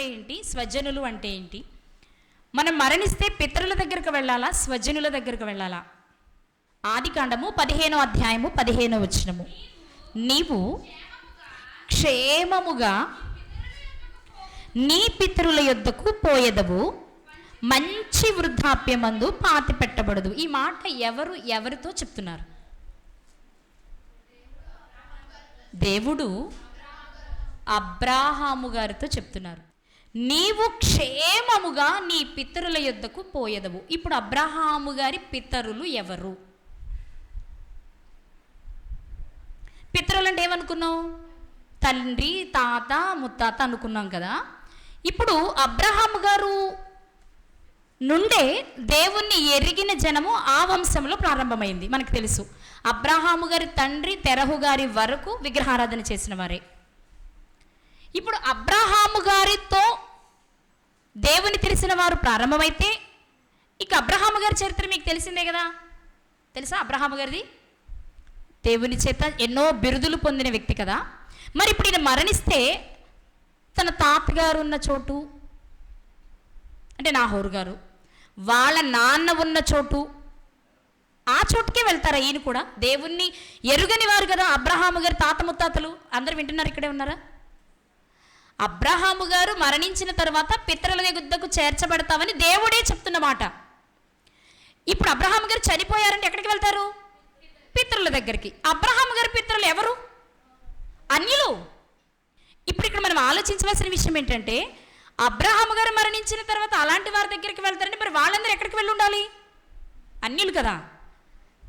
అంటే ఏంటి? స్వజనులు అంటే ఏంటి? మనం మరణిస్తే పితరుల దగ్గరకు వెళ్ళాలా? స్వజనుల దగ్గరకు వెళ్ళాలా? ఆది కాండము పదిహేనో అధ్యాయము పదిహేనో వచ్చినము నీవు క్షేమముగా నీ పితరుల యొద్దకు పోయెదవు. మంచి వృద్ధాప్యమందు పాతి పెట్టబడదు ఈ మాట ఎవరు ఎవరితో చెప్తున్నారు? దేవుడు అబ్రాహాము గారితో చెప్తున్నారు. నీవు క్షేమముగా నీ పితరుల యొద్దకు పోయేదవు. ఇప్పుడు అబ్రహాము గారి పితరులు ఎవరు? పితరులు అంటే ఏమనుకున్నావు? తండ్రి తాత ముత్తాత అనుకున్నాం కదా. ఇప్పుడు అబ్రహాము గారు నుండే దేవుణ్ణి ఎరిగిన జనము ఆ వంశంలో ప్రారంభమైంది. మనకు తెలుసు. అబ్రహాము గారి తండ్రి తెరహు గారి వరకు విగ్రహారాధన చేసిన వారే. ఇప్పుడు అబ్రహాము గారితో దేవుని తెలిసిన వారు ప్రారంభమైతే ఇక అబ్రహాము గారి చరిత్ర మీకు తెలిసిందే కదా? తెలుసా అబ్రహాము గారిది? దేవుని చేత ఎన్నో బిరుదులు పొందిన వ్యక్తి కదా. మరి ఇప్పుడు ఈయన మరణిస్తే తన తాతగారు ఉన్న చోటు అంటే నాహోరు గారు వాళ్ళ నాన్న ఉన్న చోటు ఆ చోటుకే వెళ్తారా ఈయన కూడా? దేవుణ్ణి ఎరుగని వారు కదా అబ్రహాము గారి తాత ముత్తాతలు. అందరు వింటున్నారు ఇక్కడే ఉన్నారా? అబ్రహాము గారు మరణించిన తర్వాత పితరుల యుద్ధకు చేర్చబడతామని దేవుడే చెప్తున్న మాట. ఇప్పుడు అబ్రహాం గారు చనిపోయారంటే ఎక్కడికి వెళ్తారు? పితరుల దగ్గరికి. అబ్రహాం గారి పితరులు ఎవరు? అన్యులు. ఇప్పుడు ఇక్కడ మనం ఆలోచించవలసిన విషయం ఏంటంటే అబ్రహాం గారు మరణించిన తర్వాత అలాంటి వారి దగ్గరికి వెళ్తారంటే మరి వాళ్ళందరూ ఎక్కడికి వెళ్ళి ఉండాలి? అన్యులు కదా.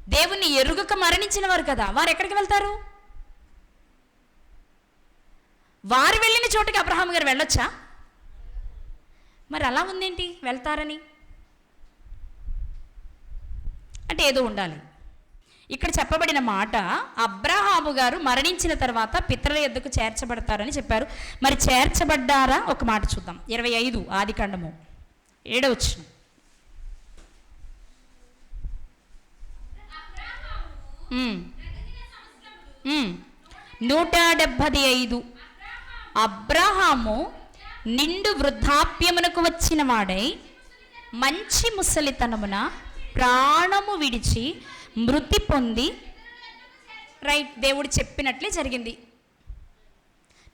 దేవుణ్ణి ఎరుగక మరణించిన వారు కదా. వారు ఎక్కడికి వెళ్తారు? వారు వెళ్ళిన చోటుకి అబ్రహాం గారు వెళ్ళొచ్చా? మరి అలా ఉందేంటి? వెళ్తారని? అంటే ఏదో ఉండాలి. ఇక్కడ చెప్పబడిన మాట అబ్రహాము గారు మరణించిన తర్వాత పితరుల ఎద్దుకు చేర్చబడతారని చెప్పారు. మరి చేర్చబడ్డారా? ఒక మాట చూద్దాం. ఇరవై ఐదు ఆది కాండము ఏడవచ్చు నూట డెబ్బది ఐదు. అబ్రహాము నిండు వృద్ధాప్యమునకు వచ్చిన వాడై మంచి ముసలితనమున ప్రాణము విడిచి మృతి పొంది రైట్ దేవుడు చెప్పినట్లే జరిగింది.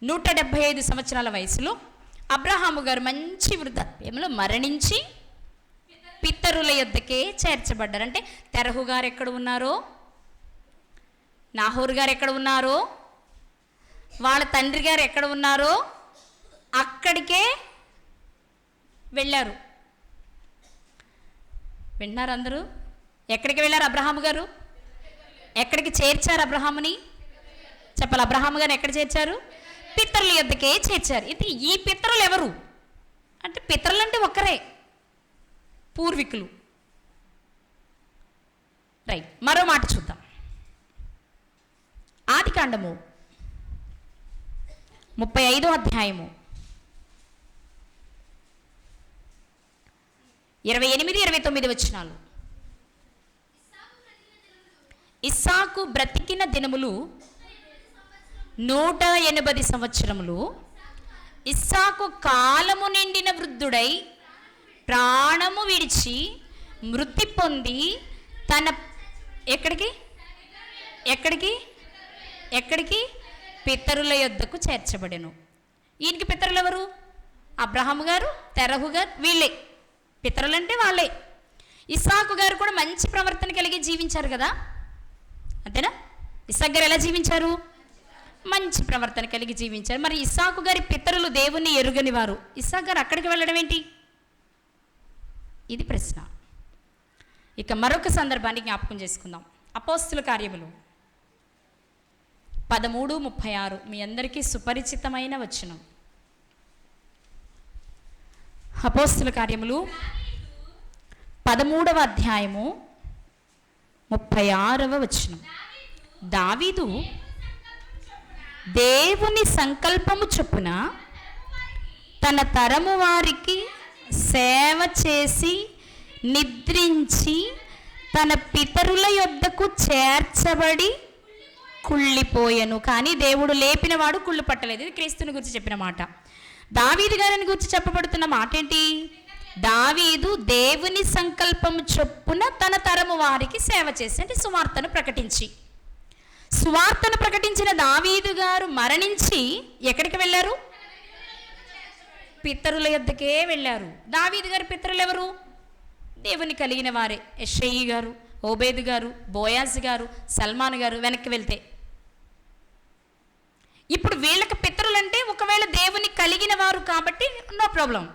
నూట డెబ్భై ఐదు సంవత్సరాల వయసులో అబ్రహాము గారు మంచి వృద్ధాప్యంలో మరణించి పితరుల యొద్దకే చేర్చబడ్డారు. అంటే తెరహు గారు ఎక్కడ ఉన్నారో? నాహూర్ గారు ఎక్కడ ఉన్నారో? వాళ్ళ తండ్రి గారు ఎక్కడ ఉన్నారో అక్కడికే వెళ్ళారు. విన్నారు అందరూ? ఎక్కడికి వెళ్ళారు అబ్రహాము గారు? ఎక్కడికి చేర్చారు అబ్రహాముని? చెప్పాలి? అబ్రహాము గారు ఎక్కడ చేర్చారు? పితరుల యొద్దకే చేర్చారు. ఇది ఈ పితరులు ఎవరు? అంటే పితరులు అంటే ఒక్కరే పూర్వీకులు. రైట్. మరో మాట చూద్దాం. ఆది కాండము ముప్పై ఐదో అధ్యాయము. ఇరవై ఎనిమిది ఇరవై తొమ్మిది వచ్చినాలు ఇస్సాకు బ్రతికిన దినములు నూట ఎనభై సంవత్సరములు. ఇస్సాకు కాలము నిండిన వృద్ధుడై ప్రాణము విడిచి మృతి పొంది తన ఎక్కడికి? ఎక్కడికి? ఎక్కడికి? పితరుల యొద్దకు చేర్చబడెను. ఈయనకి పితరులు ఎవరు? అబ్రహాము గారు తెరహు గారు వీళ్ళే. పితరులంటే వాళ్ళే. ఇసాకు గారు కూడా మంచి ప్రవర్తన కలిగి జీవించారు కదా? అంతేనా? ఇసాక్ గారు ఎలా జీవించారు? మంచి ప్రవర్తన కలిగి జీవించారు. మరి ఇసాకు గారి పితరులు దేవుణ్ణి ఎరుగని వారు. ఇసాక్ గారు అక్కడికి వెళ్ళడం ఏంటి? ఇది ప్రశ్న. ఇక మరొక సందర్భాన్ని జ్ఞాపకం చేసుకుందాం. అపోస్తుల కార్యములు. పదమూడు ముప్పై ఆరు. మీ అందరికీ సుపరిచితమైన వచనం. అపోస్తుల కార్యములు పదమూడవ అధ్యాయము ముప్పై ఆరవ వచనం. దావీదు దేవుని సంకల్పము చొప్పున తన తరము వారికి సేవ చేసి నిద్రించి తన పితరుల యొద్దకు చేర్చబడి కుళ్ళిపోయెను. కానీ దేవుడు లేపినవాడు కుళ్ళు పట్టలేదు. ఇది క్రీస్తుని గురించి చెప్పిన మాట. దావీదు గారిని గురించి చెప్పబడుతున్న మాట ఏంటి దావీదు దేవుని సంకల్పం చొప్పున తన తరము వారికి సేవ చేసి అంటే సువార్తను ప్రకటించి. సువార్తను ప్రకటించిన దావీదు గారు మరణించి ఎక్కడికి వెళ్ళారు? పితరుల యొద్దకే వెళ్ళారు. దావీదు గారి పితరులు ఎవరు? దేవుని కలిగిన వారే. యషయ్యి గారు ఓబేద్ గారు బోయాజ్ గారు సల్మాన్ గారు వెనక్కి వెళ్తే. ఇప్పుడు వీళ్ళకి పితరులంటే ఒకవేళ దేవుని కలిగిన వారు కాబట్టి నో ప్రాబ్లం.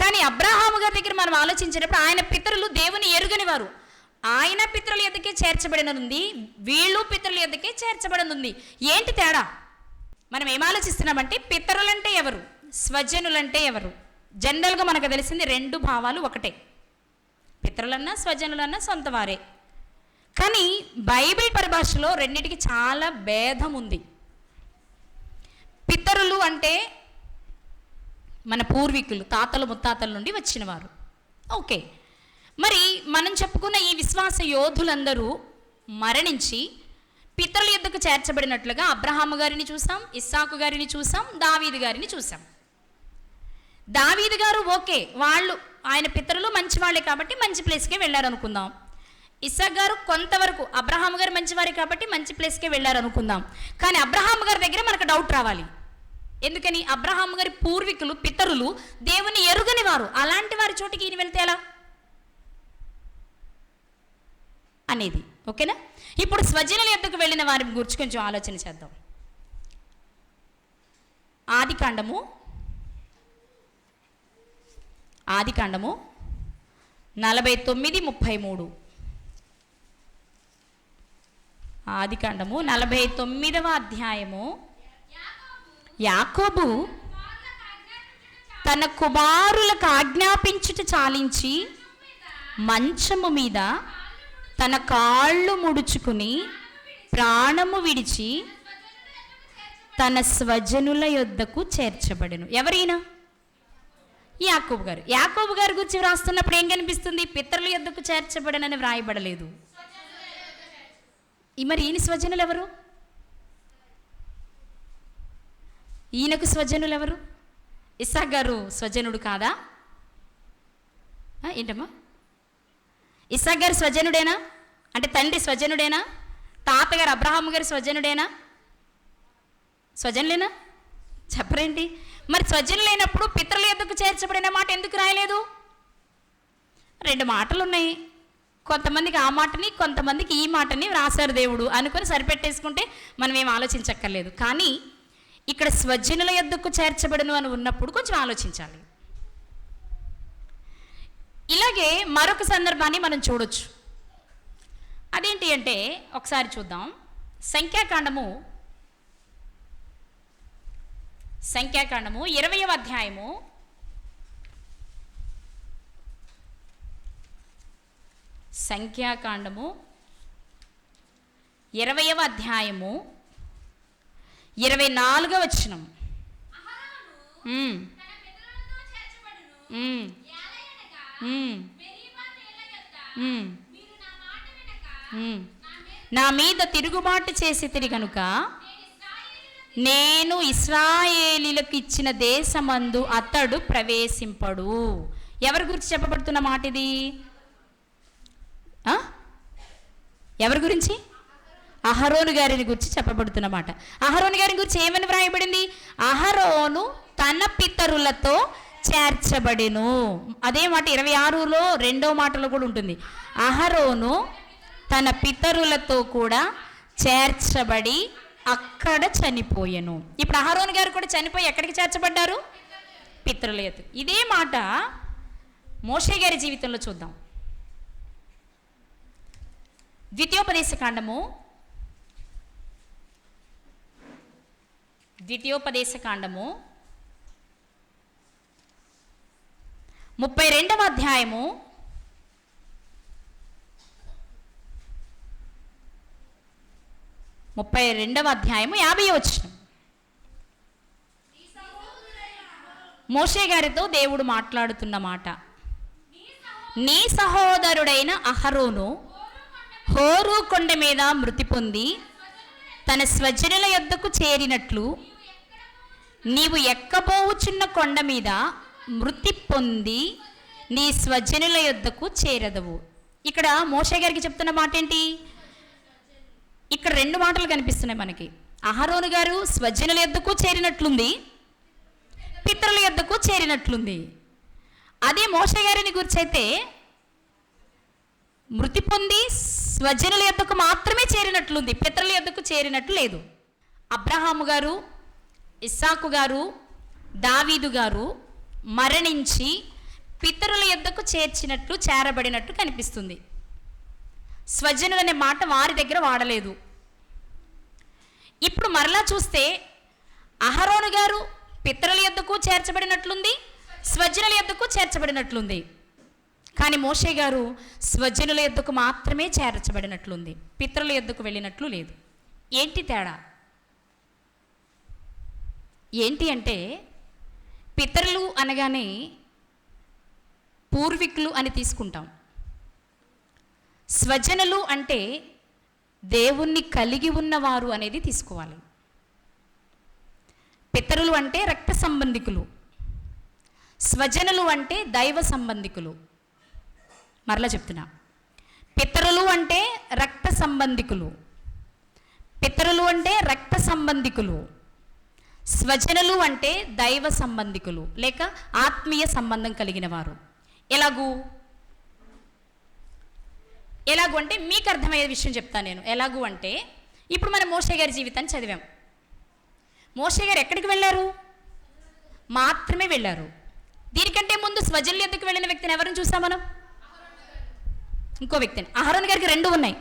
కానీ అబ్రహాము గారి దగ్గర మనం ఆలోచించినప్పుడు ఆయన పితరులు దేవుని ఎరుగని వారు. ఆయన పితరుల ఎద్దకే చేర్చబడినది వీళ్ళు పితరుల ఎద్దకే చేర్చబడినది. ఏంటి తేడా? మనం ఏం ఆలోచిస్తున్నామంటే పితరులంటే ఎవరు? స్వజనులంటే ఎవరు? జనరల్గా మనకు తెలిసింది రెండు భావాలు ఒకటే. పితరులన్నా స్వజనులన్నా సొంత వారే. కానీ బైబిల్ పరిభాషలో రెండింటికి చాలా భేదం ఉంది. పితరులు అంటే మన పూర్వీకులు తాతలు ముత్తాతల నుండి వచ్చినవారు. ఓకే. మరి మనం చెప్పుకున్న ఈ విశ్వాస యోధులందరూ మరణించి పితరుల యుద్ధకు చేర్చబడినట్లుగా అబ్రహాము గారిని చూసాం ఇస్సాకు గారిని చూసాం దావీదు గారిని చూసాం. దావీదు గారు ఓకే వాళ్ళు ఆయన పితరులు మంచి వాళ్ళే కాబట్టి మంచి ప్లేస్కే వెళ్ళారు అనుకుందాం ఇస్సాక్ గారు కొంతవరకు అబ్రహాం గారు మంచివారే కాబట్టి మంచి ప్లేస్కే వెళ్ళారు అనుకుందాం కానీ అబ్రహాం గారి దగ్గర మనకు డౌట్ రావాలి. ఎందుకని? అబ్రహాం గారి పూర్వీకులు పితరులు దేవుని ఎరుగని వారు. అలాంటి వారి చోటికి ఈయన వెళ్తే ఎలా? అనేది. ఓకేనా? ఇప్పుడు స్వజనుల యొక్కకు వెళ్ళిన వారి గురించి కొంచెం ఆలోచన చేద్దాం. ఆది కాండము. ఆది కాండము. నలభై తొమ్మిది ముప్పై మూడు. ఆది కాండము నలభై తొమ్మిదవ అధ్యాయము. యాకోబు తన కుమారులకు ఆజ్ఞాపించుట చాలించి మంచము మీద తన కాళ్ళు ముడుచుకుని ప్రాణము విడిచి తన స్వజనుల యొద్దకు చేర్చబడను. ఎవరైనా యాకోబు గారు. యాకోబు గారి గురించి వ్రాస్తున్నప్పుడు ఏం కనిపిస్తుంది? పితరుల యొద్దకు చేర్చబడనని వ్రాయబడలేదు. మరి ఈయన స్వజనులు ఎవరు ఈయనకు స్వజనులు ఎవరు ఇస్సాక్ గారు స్వజనుడు కాదా? ఏంటమ్మా? ఇస్సాక్ గారు స్వజనుడేనా? అంటే తండ్రి స్వజనుడేనా? తాతగారు అబ్రహాం గారు స్వజనుడేనా? స్వజనులేనా? చెప్పరేంటి? మరి స్వజనులైనప్పుడు పితరుల ఎందుకు చేర్చబడిన మాట ఎందుకు రాయలేదు? రెండు మాటలు ఉన్నాయి కొంతమందికి ఆ మాటని కొంతమందికి ఈ మాటని రాశారు దేవుడు. అనుకొని సరిపెట్టేసుకుంటే మనం ఏం ఆలోచించక్కర్లేదు. కానీ ఇక్కడ స్వజనుల యొద్దకు చేర్చబడను అని ఉన్నప్పుడు కొంచెం ఆలోచించాలి. ఇలాగే మరొక సందర్భాన్ని మనం చూడొచ్చు. అదేంటి అంటే ఒకసారి చూద్దాం. సంఖ్యాకాండము సంఖ్యాకాండము ఇరవయవ అధ్యాయము సంఖ్యాకాండము ఇరవయవ అధ్యాయము ఇరవై నాలుగవ వచనం. నా మీద తిరుగుబాటు చేసి తిరిగనుక నేను ఇస్రాయేలీలకు ఇచ్చిన దేశమందు అతడు ప్రవేశింపడు. ఎవరి గురించి చెప్పబడుతున్న మాట ఇది? ఎవరి గురించి? అహరోను గారిని గురించి చెప్పబడుతున్నమాట అహరోను గారిని గురించి ఏమని వ్రాయబడింది? అహరోను తన పితరులతో చేర్చబడిను. అదే మాట ఇరవై ఆరులో రెండో మాటలో కూడా ఉంటుంది. అహరోను తన పితరులతో కూడా చేర్చబడి అక్కడ చనిపోయెను. ఇప్పుడు అహరోన్ గారు కూడా చనిపోయి ఎక్కడికి చేర్చబడ్డారు? పితరుల ఇదే మాట మోషే గారి జీవితంలో చూద్దాం. ద్వితీయోపదేశ కాండము ద్వితీయోపదేశ కాండము ముప్పై రెండవ అధ్యాయము. ముప్పై రెండవ అధ్యాయము యాభై వచ్చిన మోషే గారితో దేవుడు మాట్లాడుతున్న మాట. నీ సహోదరుడైన అహరోను హోరు కొండ మీద మృతి పొంది తన స్వజనుల యొద్దకు చేరినట్లు నీవు ఎక్కబోవుచున్న కొండ మీద మృతి పొంది నీ స్వజనుల యొద్దకు చేరదవు. ఇక్కడ మోషే గారికి చెప్తున్న మాట ఏంటి ఇక్కడ రెండు మాటలు కనిపిస్తున్నాయి మనకి. అహరోను గారు స్వజనుల యొద్దకు చేరినట్లుంది పితరుల యొద్దకు చేరినట్లుంది. అదే మోషే గారిని మృతి పొంది స్వజనుల యొద్దకు మాత్రమే చేరినట్లుంది. పితరుల యొద్దకు చేరినట్లు లేదు. అబ్రహాము గారు ఇస్సాకు గారు దావీదు గారు మరణించి పితరుల యొద్దకు చేర్చినట్లు చేరబడినట్టు కనిపిస్తుంది. స్వజనులనే మాట వారి దగ్గర వాడలేదు. ఇప్పుడు మరలా చూస్తే అహరోను గారు పితరుల యొద్దకు చేర్చబడినట్లుంది స్వజనుల యొద్దకు చేర్చబడినట్లుంది. కానీ మోషే గారు స్వజనుల ఎద్దుకు మాత్రమే చేర్చబడినట్లుంది. పిత్రుల ఎద్దుకు వెళ్ళినట్లు లేదు. ఏంటి తేడా? ఏంటి అంటే పితరులు అనగానే పూర్వీకులు అని తీసుకుంటాం. స్వజనులు అంటే దేవుణ్ణి కలిగి ఉన్నవారు అనేది తీసుకోవాలి. పితరులు అంటే రక్త సంబంధికులు. స్వజనులు అంటే దైవ సంబంధికులు. మరలా చెప్తున్నా. పితరులు అంటే రక్త సంబంధికులు. పితరులు అంటే రక్త సంబంధికులు. స్వజనులు అంటే దైవ సంబంధికులు లేక ఆత్మీయ సంబంధం కలిగిన వారు. ఎలాగూ? ఎలాగూ అంటే మీకు అర్థమయ్యే విషయం చెప్తాను నేను. ఎలాగూ అంటే ఇప్పుడు మనం మోషే గారి జీవితాన్ని చదివాం. మోషే గారు ఎక్కడికి వెళ్ళారు? మాత్రమే వెళ్ళారు. దీనికంటే ముందు స్వజనుల వెళ్ళిన వ్యక్తిని ఎవరిని చూసాం మనం? ఇంకో వ్యక్తిని అహరోన్ గారికి రెండు ఉన్నాయి.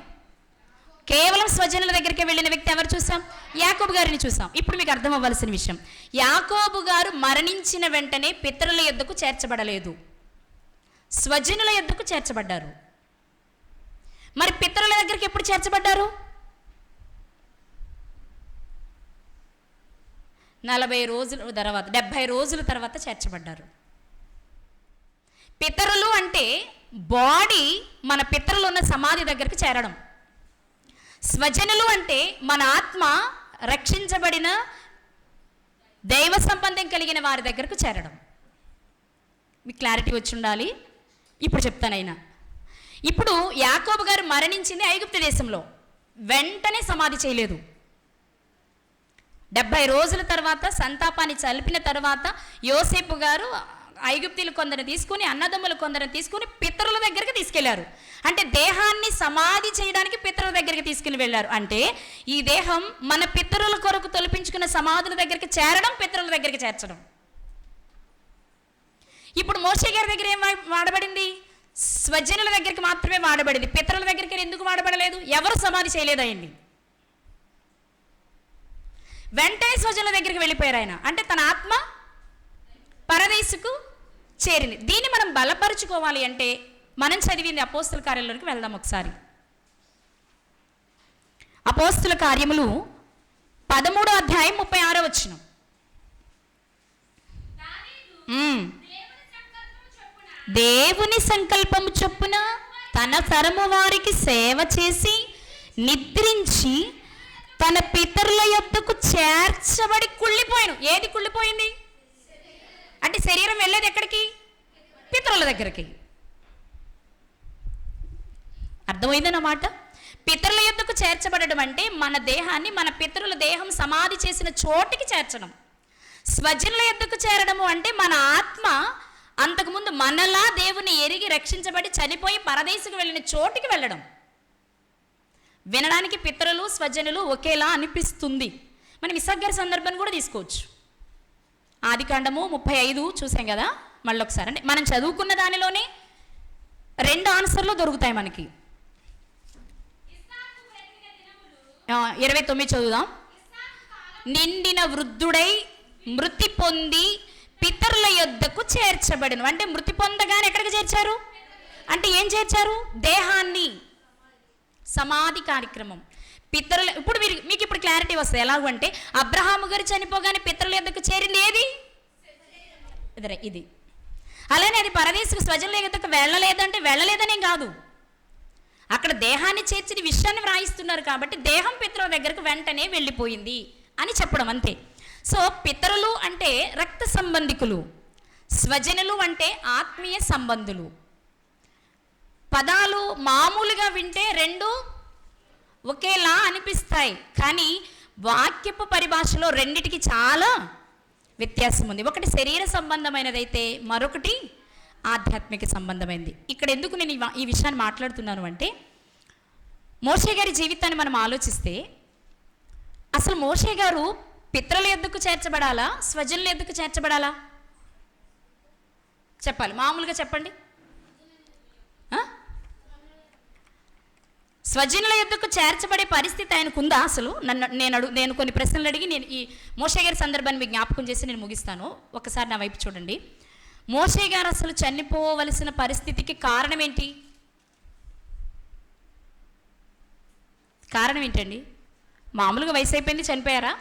కేవలం స్వజనుల దగ్గరికి వెళ్ళిన వ్యక్తి ఎవరు చూసాం? యాకోబు గారిని చూసాం. ఇప్పుడు మీకు అర్థం అవ్వాల్సిన విషయం. యాకోబు గారు మరణించిన వెంటనే పితరుల యొద్దకు చేర్చబడలేదు. స్వజనుల యొద్దకు చేర్చబడ్డారు. మరి పితరుల దగ్గరికి ఎప్పుడు చేర్చబడ్డారు? నలభై రోజుల తర్వాత డెబ్భై రోజుల తర్వాత చేర్చబడ్డారు. పితరులు అంటే బాడీ మన పితరులు ఉన్న సమాధి దగ్గరికి చేరడం. స్వజనులు అంటే మన ఆత్మ రక్షించబడిన దైవ సంబంధం కలిగిన వారి దగ్గరకు చేరడం. మీకు క్లారిటీ వచ్చి ఉండాలి ఇప్పుడు చెప్తానైనా ఇప్పుడు యాకోబు గారు మరణించింది ఐగుప్తు దేశంలో. వెంటనే సమాధి చేయలేదు. డెబ్బై రోజుల తర్వాత సంతాపాన్ని చల్పిన తర్వాత యోసేపు గారు ఐగుప్తీలు కొందరు తీసుకుని అన్నదమ్ములు కొందరు తీసుకుని పితరుల దగ్గరికి తీసుకెళ్ళారు. అంటే దేహాన్ని సమాధి చేయడానికి పితరుల దగ్గరికి తీసుకుని వెళ్ళారు. అంటే ఈ దేహం మన పితరుల కొరకు తొలిపించుకున్న సమాధుల దగ్గరికి చేరడం పితరుల దగ్గరికి చేర్చడం. ఇప్పుడు మోషే గారి దగ్గర ఏం వాడబడింది? స్వజనుల దగ్గరికి మాత్రమే వాడబడింది. పితరుల దగ్గరికి ఎందుకు వాడబడలేదు? ఎవరు సమాధి చేయలేదయండి వెంటనే స్వజనుల దగ్గరికి వెళ్ళిపోయారు ఆయన. అంటే తన ఆత్మ పరదేశుకు చేరింది. దీన్ని మనం బలపరుచుకోవాలి అంటే మనం చదివింది అపోస్తుల కార్యంలోకి వెళ్దాం ఒకసారి. అపోస్తుల కార్యములు పదమూడో అధ్యాయం ముప్పై ఆరో వచ్చిన దేవుని సంకల్పము చొప్పున తన తరము వారికి సేవ చేసి నిద్రించి తన పితరుల యొద్దకు చేర్చబడి కుళ్ళిపోయాను. ఏది కుళ్ళిపోయింది? అంటే శరీరం వెళ్ళేది ఎక్కడికి? పితరుల దగ్గరికి. అర్థమైందన్నమాట పితరుల యొద్దకు చేర్చబడడం అంటే మన దేహాన్ని మన పితరుల దేహం సమాధి చేసిన చోటికి చేర్చడం. స్వజనుల యొద్దకు చేరడము అంటే మన ఆత్మ అంతకుముందు మనలా దేవుని ఎరిగి రక్షించబడి చనిపోయి పరదేశకు వెళ్ళిన చోటికి వెళ్ళడం. వినడానికి పితరులు స్వజనులు ఒకేలా అనిపిస్తుంది. మనం ఇసగ్గర సందర్భాన్ని కూడా తీసుకోవచ్చు. ఆది కాండము ముప్పై ఐదు చూసాం కదా? మళ్ళీ ఒకసారి అంటే మనం చదువుకున్న దానిలోనే రెండు ఆన్సర్లు దొరుకుతాయి మనకి. ఇరవై తొమ్మిది చదువుదాం. నిండిన వృద్ధుడై మృతి పొంది పితరుల యొద్దకు చేర్చబడిన అంటే మృతి పొందగానే ఎక్కడికి చేర్చారు? అంటే ఏం చేర్చారు? దేహాన్ని సమాధి కార్యక్రమం. పితరుల ఇప్పుడు మీరు మీకు ఇప్పుడు క్లారిటీ వస్తుంది. ఎలాగంటే అంటే అబ్రహాము గారు చనిపోగానే పితరుల ఎందుకు చేరింది ఏది? ఇది. అలానే అది పరదేశకు స్వజనుల యొద్దకు వెళ్ళలేదంటే వెళ్ళలేదనే కాదు. అక్కడ దేహాన్ని చేర్చిన విషయాన్ని వ్రాయిస్తున్నారు కాబట్టి దేహం పితరుల దగ్గరకు వెంటనే వెళ్ళిపోయింది అని చెప్పడం అంతే. సో పితరులు అంటే రక్త సంబంధికులు. స్వజనులు అంటే ఆత్మీయ సంబంధులు. పదాలు మామూలుగా వింటే రెండు ఒకేలా అనిపిస్తాయి. కానీ వాక్యపు పరిభాషలో రెండిటికి చాలా వ్యత్యాసం ఉంది. ఒకటి శరీర సంబంధమైనదైతే మరొకటి ఆధ్యాత్మిక సంబంధమైనది ఇక్కడ ఎందుకు నేను ఈ ఈ విషయాన్ని మాట్లాడుతున్నాను అంటే మోషే గారి జీవితాన్ని మనం ఆలోచిస్తే అసలు మోషే గారు పిత్రుల ఎద్దుకు చేర్చబడాలా? స్వజనుల ఎద్దుకు చేర్చబడాలా? చెప్పాలి. మామూలుగా చెప్పండి. స్వజనుల యుద్ధకు చేర్చబడే పరిస్థితి ఆయనకుందా అసలు? నన్ను నేను అడుగు నేను కొన్ని ప్రశ్నలు అడిగి నేను ఈ మోషే గారి సందర్భాన్ని మీకు జ్ఞాపకం చేసి నేను ముగిస్తాను. ఒకసారి నా వైపు చూడండి. మోషే గారు అసలు చనిపోవలసిన పరిస్థితికి కారణం ఏంటి కారణం ఏంటండి మామూలుగా వయసు అయిపోయింది చనిపోయారా?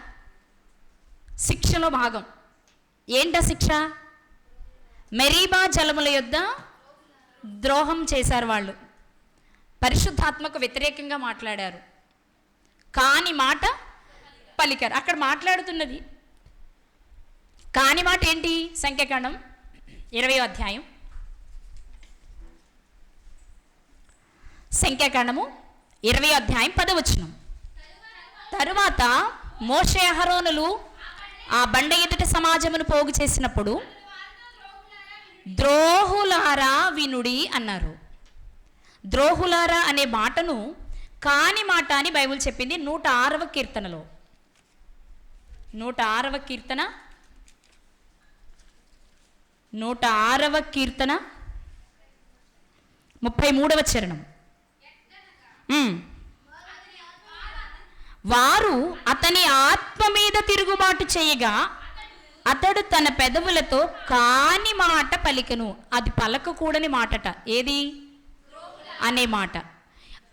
శిక్షలో భాగం. ఏంటా శిక్ష? మెరీబా జలముల యొద్ద ద్రోహం చేశారు వాళ్ళు. పరిశుద్ధాత్మకు వ్యతిరేకంగా మాట్లాడారు. కాని మాట పలికారు. అక్కడ మాట్లాడుతున్నది. కాని మాట ఏంటి? సంఖ్యాకాండం ఇరవై అధ్యాయం. సంఖ్యాకాండము ఇరవై అధ్యాయం పదవచనం. తరువాత మోషే అహరోనులు ఆ బండ ఎదుట సమాజమును పోగు చేసినప్పుడు ద్రోహులారా వినుడి అన్నారు. ద్రోహులారా అనే మాటను కాని మాట అని బైబిల్ చెప్పింది నూట ఆరవ కీర్తనలో. నూట ఆరవ కీర్తన. నూట ఆరవ కీర్తన. ముప్పై మూడవ చరణం. వారు అతని ఆత్మ మీద తిరుగుబాటు చేయగా అతడు తన పెదవులతో కాని మాట పలికను. అది పలకకూడని మాటట. ఏది? అనే మాట.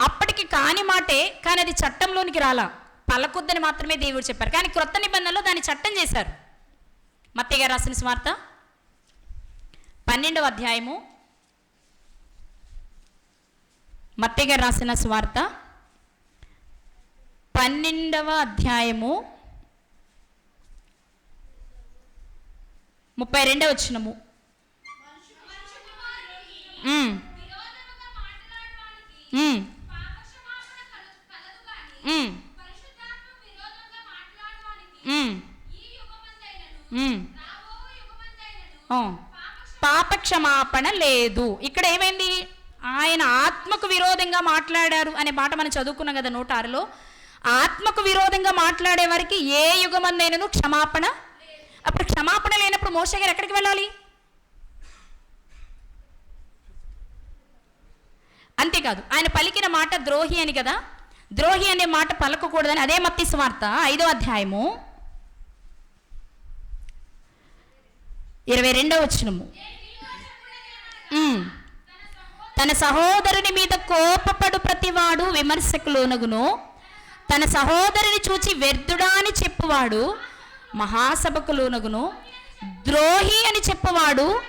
అప్పటికి కాని మాటే కానీ అది చట్టంలోనికి రాలా. పలకొద్దని మాత్రమే దేవుడు చెప్పారు. కానీ క్రొత్త నిబంధనలో దాన్ని చట్టం చేశారు. మత్తయ్య గారు రాసిన స్వార్త పన్నెండవ అధ్యాయము. మత్తయ్య గారు రాసిన స్వార్త పన్నెండవ అధ్యాయము. ముప్పై రెండవ వచ్చినము పాప క్షమాపణ లేదు. ఇక్కడ ఏమైంది? ఆయన ఆత్మకు విరోధంగా మాట్లాడారు అనే మాట మనం చదువుకున్నాం కదా నూట ఆరులో ఆత్మకు విరోధంగా మాట్లాడే వారికి ఏ యుగమందైనను క్షమాపణ? అప్పుడు క్షమాపణ లేనప్పుడు మోసగారు ఎక్కడికి వెళ్ళాలి? అంతేకాదు. ఆయన పలికిన మాట ద్రోహి అని కదా? ద్రోహి అనే మాట పలకకూడదని అదే మత్తి స్వార్త ఐదో అధ్యాయము. ఇరవై రెండో వచ్చినము తన సహోదరుని మీద కోపపడు ప్రతివాడు విమర్శకులోనగును. తన సహోదరుని చూచి వ్యర్థుడా అని చెప్పువాడు మహాసభకులోనగును. ద్రోహి అని చెప్పువాడు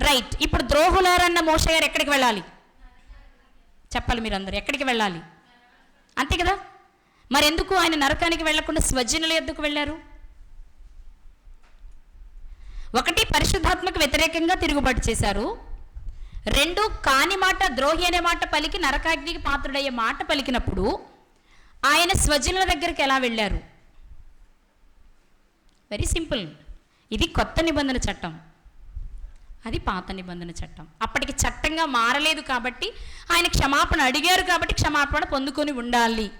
రైట్. ఇప్పుడు ద్రోహులారన్న మోష గారు ఎక్కడికి వెళ్ళాలి? చెప్పాలి మీరందరూ. ఎక్కడికి వెళ్ళాలి? అంతే కదా? మరెందుకు ఆయన నరకానికి వెళ్ళకుండా స్వజనుల ఎందుకు వెళ్ళారు? ఒకటి పరిశుద్ధాత్మకు వ్యతిరేకంగా తిరుగుబాటు చేశారు. రెండు కాని మాట ద్రోహి అనే మాట పలికి నరకాగ్నికి పాత్రుడయ్యే మాట పలికినప్పుడు ఆయన స్వజనుల దగ్గరికి ఎలా వెళ్ళారు? వెరీ సింపుల్ ఇది కొత్త నిబంధన చట్టం. అది పాత నిబంధన చట్టం. అప్పటికి చట్టంగా మారలేదు కాబట్టి ఆయన క్షమాపణ అడిగారు కాబట్టి క్షమాపణ పొందుకొని ఉండాలి.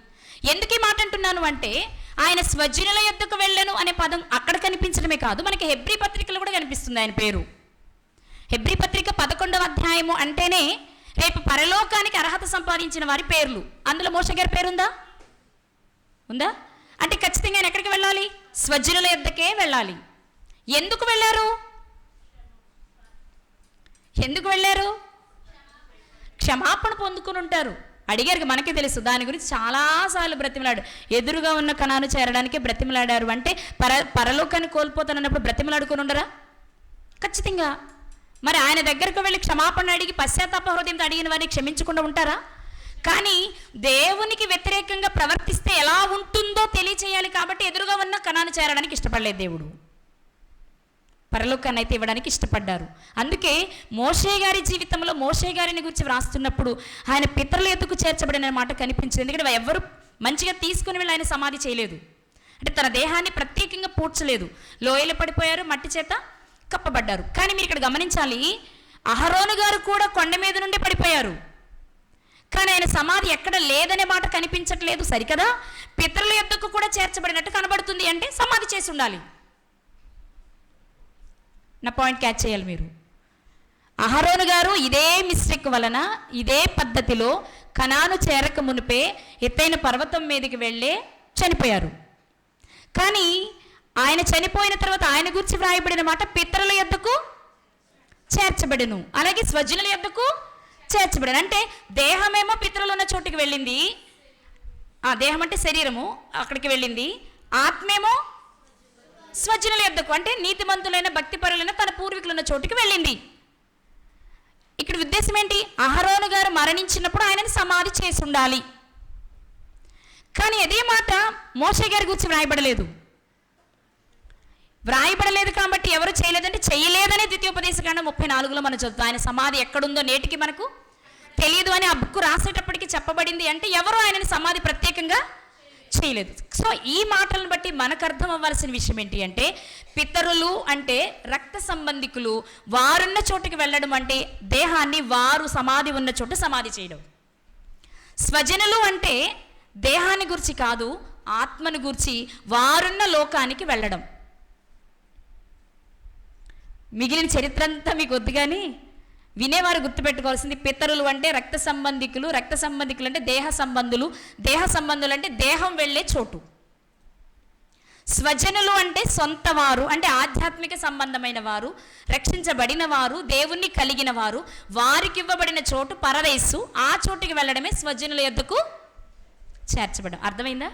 ఎందుకు ఈ మాట అంటున్నాను అంటే ఆయన స్వజనుల యొద్దకు వెళ్ళను అనే పదం అక్కడ కనిపించడమే కాదు మనకి హెబ్రి పత్రికలో కూడా కనిపిస్తుంది ఆయన పేరు. హెబ్రి పత్రిక పదకొండవ అధ్యాయము అంటేనే రేపు పరలోకానికి అర్హత సంపాదించిన వారి పేర్లు. అందులో మోస గారి పేరుందా? ఉందా? అంటే ఖచ్చితంగా ఆయన ఎక్కడికి వెళ్ళాలి? స్వజనుల యొద్దకే వెళ్ళాలి. ఎందుకు వెళ్ళారు? ఎందుకు వెళ్ళారు? క్షమాపణ పొందుకుని ఉంటారు. అడిగారు మనకి తెలుసు దాని గురించి చాలాసార్లు బ్రతిమలాడు. ఎదురుగా ఉన్న కణాను చేరడానికి బ్రతిమలాడారు. అంటే పర పరలోకాన్ని కోల్పోతానన్నప్పుడు బ్రతిమలాడుకుని ఉండరా? ఖచ్చితంగా. మరి ఆయన దగ్గరకు వెళ్ళి క్షమాపణ అడిగి పశ్చాత్తాప హృదయంతో అడిగిన వారిని క్షమించకుండా ఉంటారా? కానీ దేవునికి వ్యతిరేకంగా ప్రవర్తిస్తే ఎలా ఉంటుందో తెలియచేయాలి కాబట్టి ఎదురుగా ఉన్న కణాన్ని చేరడానికి ఇష్టపడలేదు దేవుడు. పరలోకాన్ని అయితే ఇవ్వడానికి ఇష్టపడ్డారు. అందుకే మోషే గారి జీవితంలో మోషే గారిని గురించి వ్రాస్తున్నప్పుడు ఆయన పితరుల ఎత్తుకు చేర్చబడిన మాట కనిపించింది. ఎందుకంటే ఎవరు మంచిగా తీసుకుని వెళ్ళి ఆయన సమాధి చేయలేదు. అంటే తన దేహాన్ని ప్రత్యేకంగా పూడ్చలేదు. లోయలు పడిపోయారు మట్టి చేత కప్పబడ్డారు. కానీ మీరు ఇక్కడ గమనించాలి అహరోను గారు కూడా కొండ మీద నుండి పడిపోయారు. కానీ ఆయన సమాధి ఎక్కడ లేదనే మాట కనిపించట్లేదు. సరికదా? పితరుల యొద్దకు కూడా చేర్చబడినట్టు కనబడుతుంది అంటే సమాధి చేసి ఉండాలి. నా పాయింట్ క్యాచ్ చేయాలి మీరు. అహరోను గారు ఇదే మిస్టేక్ వలన ఇదే పద్ధతిలో కణాను చేరక మునిపే ఎత్తైన పర్వతం మీదకి వెళ్ళే చనిపోయారు. కానీ ఆయన చనిపోయిన తర్వాత ఆయన గురించి వ్రాయబడిన మాట పితరుల యొద్దకు చేర్చబడను. అలాగే స్వజనుల యొద్దకు చేర్చబడను. అంటే దేహమేమో పితరులు ఉన్న చోటుకి వెళ్ళింది. ఆ దేహం అంటే శరీరము అక్కడికి వెళ్ళింది. ఆత్మేమో స్వజనుల యొద్దకు అంటే నీతిమంతులైన భక్తిపరులైన తన పూర్వీకులు ఉన్న చోటుకి వెళ్ళింది. ఇక్కడ ఉద్దేశం ఏంటి? అహరోను గారు మరణించినప్పుడు ఆయనని సమాధి చేసి ఉండాలి. కానీ అదే మాట మోషే గారి గురించి వ్రాయబడలేదు. వ్రాయబడలేదు కాబట్టి ఎవరు చేయలేదంటే చేయలేదనే ద్వితీయోపదేశకాండం ముప్పై నాలుగులో మనం చదువుతాం. ఆయన సమాధి ఎక్కడుందో నేటికి మనకు తెలియదు అని ఆ బుక్ రాసేటప్పటికి చెప్పబడింది అంటే ఎవరు ఆయనని సమాధి ప్రత్యేకంగా చేయలేదు. సో ఈ మాటలను బట్టి మనకు అర్థం అవ్వాల్సిన విషయం ఏంటి అంటే పితరులు అంటే రక్త సంబంధికులు వారున్న చోటుకి వెళ్ళడం అంటే దేహాన్ని వారు సమాధి ఉన్న చోట సమాధి చేయడం. స్వజనులు అంటే దేహాన్ని గురించి కాదు ఆత్మను గురించి వారున్న లోకానికి వెళ్ళడం. మిగిలిన చరిత్ర అంతా మీకు వద్దు కానీ వినేవారు గుర్తుపెట్టుకోవాల్సింది పితరులు అంటే రక్త సంబంధికులు రక్త సంబంధికులు అంటే దేహ సంబంధులు దేహ సంబంధులు అంటే దేహం వెళ్ళే చోటు. స్వజనులు అంటే సొంత వారు అంటే ఆధ్యాత్మిక సంబంధమైన వారు రక్షించబడిన వారు దేవుణ్ణి కలిగిన వారు వారికి ఇవ్వబడిన చోటు పరదేశు ఆ చోటుకి వెళ్ళడమే స్వజనుల ఎద్దుకు చేర్చబడం అర్థమైందా?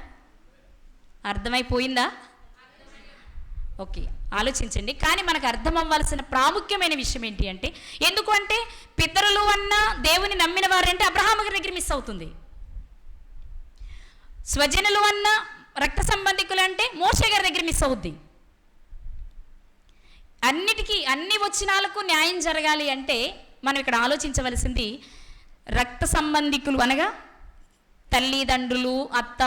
అర్థమైపోయిందా? ఓకే ఆలోచించండి. కానీ మనకు అర్థం అవ్వాల్సిన ప్రాముఖ్యమైన విషయం ఏంటి అంటే ఎందుకు అంటే పితరులు అన్న దేవుని నమ్మిన వారంటే అబ్రహాం గారి దగ్గర మిస్ అవుతుంది. స్వజనులు అన్న రక్త సంబంధికులు అంటే మోషే గారి దగ్గర మిస్ అవుద్ది. అన్నిటికీ అన్ని వచ్చినాలకు న్యాయం జరగాలి అంటే మనం ఇక్కడ ఆలోచించవలసింది రక్త సంబంధికులు అనగా తల్లిదండ్రులు అత్త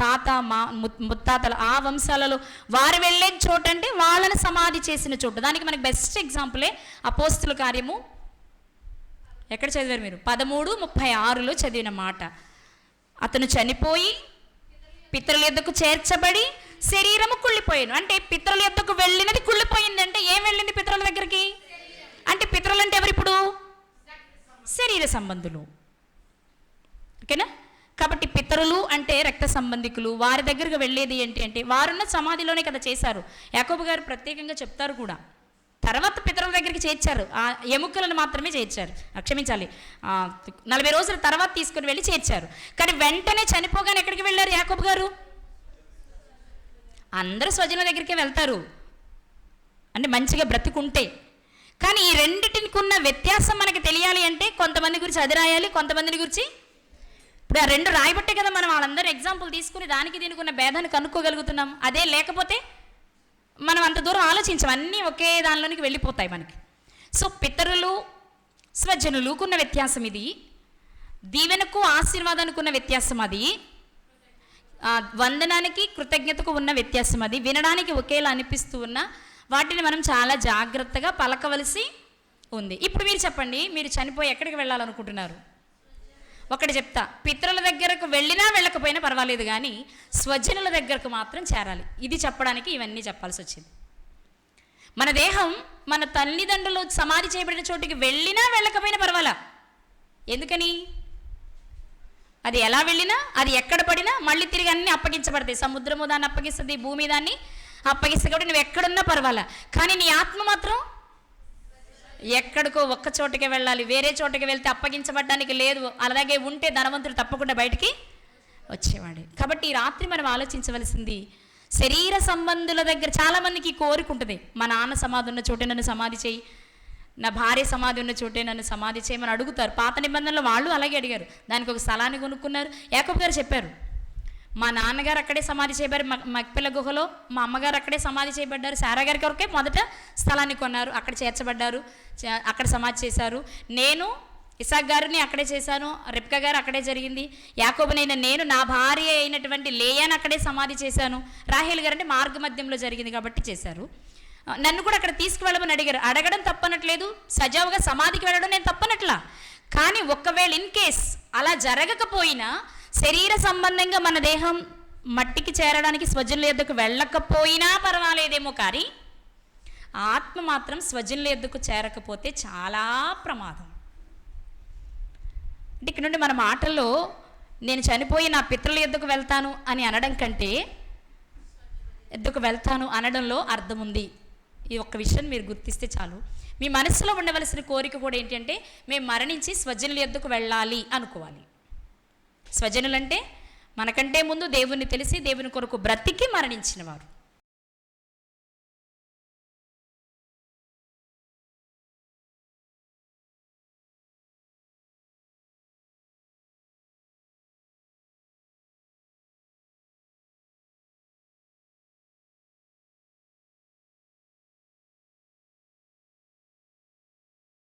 తాత మా ము- ముత్తాతలు ఆ వంశాలలో వారు వెళ్ళే చోటు అంటే వాళ్ళని సమాధి చేసిన చోటు. దానికి మనకి బెస్ట్ ఎగ్జాంపులే అపోస్తుల కార్యము. ఎక్కడ చదివారు మీరు? పదమూడు ముప్పై ఆరులో చదివిన మాట. అతను చనిపోయి పితరుల యొద్దకు చేర్చబడి శరీరము కుళ్ళిపోయాను. అంటే పితరుల యొద్దకు వెళ్ళినది కుళ్ళిపోయింది అంటే ఏం వెళ్ళింది పితరుల దగ్గరికి? అంటే పితరులు అంటే ఎవరు ఇప్పుడు శరీర సంబంధులు. ఓకేనా? ఇతరులు అంటే రక్త సంబంధికులు. వారి దగ్గరకు వెళ్ళేది ఏంటి అంటే వారున్న సమాధిలోనే కదా చేశారు. యాకోబు గారు ప్రత్యేకంగా చెప్తారు కూడా. తర్వాత పితరుల దగ్గరికి చేర్చారు. ఆ ఎముకలను మాత్రమే చేర్చారు. క్షమించాలి. నలభై రోజుల తర్వాత తీసుకుని వెళ్ళి చేర్చారు. కానీ వెంటనే చనిపోగానే ఎక్కడికి వెళ్ళారు యాకోబు గారు? అందరూ స్వజనుల దగ్గరికి వెళ్తారు. అంటే మంచిగా బ్రతికుంటే. కానీ ఈ రెండింటికి ఉన్న వ్యత్యాసం మనకి తెలియాలి అంటే కొంతమంది గురించి అది రాయాలి కొంతమందిని గురించి ఇప్పుడు ఆ రెండు రాయబట్టే కదా మనం వాళ్ళందరూ ఎగ్జాంపుల్ తీసుకుని దానికి దీనికి ఉన్న భేదాన్ని కనుక్కోగలుగుతున్నాం. అదే లేకపోతే మనం అంత దూరం ఆలోచించాం. అన్నీ ఒకే దానిలోనికి వెళ్ళిపోతాయి మనకి. సో పితరులు స్వజనులుకున్న వ్యత్యాసం ఇది. దీవెనకు ఆశీర్వాదానికి ఉన్న వ్యత్యాసం అది. వందనానికి కృతజ్ఞతకు ఉన్న వ్యత్యాసం అది. వినడానికి ఒకేలా అనిపిస్తూ ఉన్న వాటిని మనం చాలా జాగ్రత్తగా పలకవలసి ఉంది. ఇప్పుడు మీరు చెప్పండి మీరు చనిపోయి ఎక్కడికి వెళ్ళాలనుకుంటున్నారు? ఒకటి చెప్తా. పితరుల దగ్గరకు వెళ్ళినా వెళ్ళకపోయినా పర్వాలేదు కానీ స్వజనుల దగ్గరకు మాత్రం చేరాలి. ఇది చెప్పడానికి ఇవన్నీ చెప్పాల్సి వచ్చింది. మన దేహం మన తల్లిదండ్రులు సమాధి చేయబడిన చోటికి వెళ్ళినా వెళ్ళకపోయినా పర్వాలా? ఎందుకని? అది ఎలా వెళ్ళినా అది ఎక్కడ పడినా మళ్ళీ తిరిగి అన్ని అప్పగించబడతాయి. సముద్రము దాన్ని అప్పగిస్తుంది భూమి దాన్ని అప్పగిస్తుంది కాబట్టి నువ్వు ఎక్కడున్నా పర్వాలా. కానీ నీ ఆత్మ మాత్రం ఎక్కడికో ఒక్క చోటకే వెళ్ళాలి వేరే చోటకి వెళ్తే అప్పగించబడ్డానికి లేదు. అలాగే ఉంటే ధనవంతుడు తప్పకుండా బయటికి వచ్చేవాడు. కాబట్టి ఈ రాత్రి మనం ఆలోచించవలసింది శరీర సంబంధుల దగ్గర చాలామందికి కోరిక ఉంటుంది. మా నాన్న సమాధి ఉన్న చోటే నన్ను సమాధి చేయి నా భార్య సమాధి ఉన్న చోటే నన్ను సమాధి చేయమని అడుగుతారు. పాత నిబంధనలు వాళ్ళు అలాగే అడిగారు. దానికి ఒక స్థలాన్ని కొనుక్కున్నారు. యాకబ్ గారు చెప్పారు మా నాన్నగారు అక్కడే సమాధి చేయబడి మక్పిల్ల గుహలో మా అమ్మగారు అక్కడే సమాధి చేయబడ్డారు. సారా గారి కొరకే మొదట స్థలాన్ని కొన్నారు. అక్కడ చేర్చబడ్డారు. చే- అక్కడ సమాధి చేశారు. నేను ఇసాక్ గారిని అక్కడే చేశాను. రిప్కా గారు అక్కడే జరిగింది. యాకోబునైన నేను నా భార్య అయినటువంటి లేయాని అక్కడే సమాధి చేశాను. రాహేల్ గారు అంటే మార్గ మధ్యంలో జరిగింది కాబట్టి చేశారు. నన్ను కూడా అక్కడ తీసుకువెళ్ళమని అడిగారు. అడగడం తప్పనట్లేదు. సజావుగా సమాధికి వెళ్ళడం నేను తప్పనట్లా. కానీ ఒక్కవేళ ఇన్ కేస్ అలా జరగకపోయినా శరీర సంబంధంగా మన దేహం మట్టికి చేరడానికి స్వజనుల ఎద్దుకు వెళ్ళకపోయినా పర్వాలేదేమో కానీ ఆత్మ మాత్రం స్వజనుల ఎద్దుకు చేరకపోతే చాలా ప్రమాదం. అంటే ఇక్కడ నుండి మన మాటల్లో నేను చనిపోయి నా పితృల ఎద్దుకు వెళ్తాను అని అనడం కంటే ఎద్దుకు వెళ్తాను అనడంలో అర్థం ఉంది. ఈ ఒక్క విషయం మీరు గుర్తిస్తే చాలు. మీ మనసులో ఉండవలసిన కోరిక కూడా ఏంటంటే మేము మరణించి స్వజనుల ఎద్దుకు వెళ్ళాలి అనుకోవాలి. స్వజనులంటే మనకంటే ముందు దేవుణ్ణి తెలిసి దేవుని కొరకు బ్రతికి మరణించిన వారు